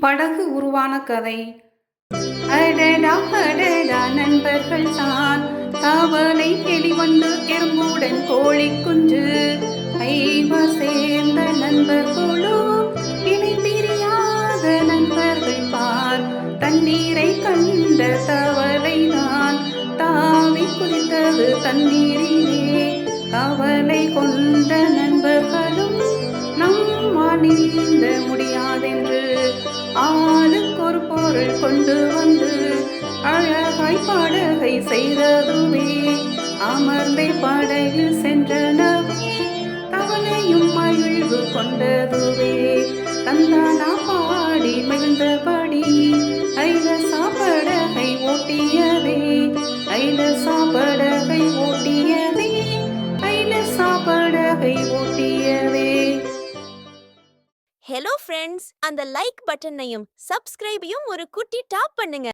படகு உருவான கதை. அடடா அடடா நண்பர்கள் தான். தவளை கிளி வந்து எறும்புடன் கோழி குஞ்சு. ஐவர் சேர்ந்த நண்பர்களோ இணை பிரியாத நண்பர்கள் பார். தண்ணீரை கண்ட தவளை நான். தாவி குதித்தது தண்ணீரிலே. கவலை கொண்ட நண்பர்களும் நம்மால் நீந்த முடியாதென்று ஆளுக்கு ஒரு பொருள் கொண்டு வந்து அழகாய் பாடகை செய்ததுமே. அமர்ந்தை படகில் சென்றனவே கவலையும் மகிழ்வு கொண்டதுவே தந்தானா பாடி மகிழ்ந்தபடி ஐல சாப்படகை ஓட்டியதே. ஐல சாப்படகை ஓட்டியதே ஐல சாப்படகை ஓட்டியதே. ஹலோ ஃப்ரெண்ட்ஸ் அந்த லைக் பட்டனையும் சப்ஸ்கிரைபையும் ஒரு குட்டி டாப் பண்ணுங்க.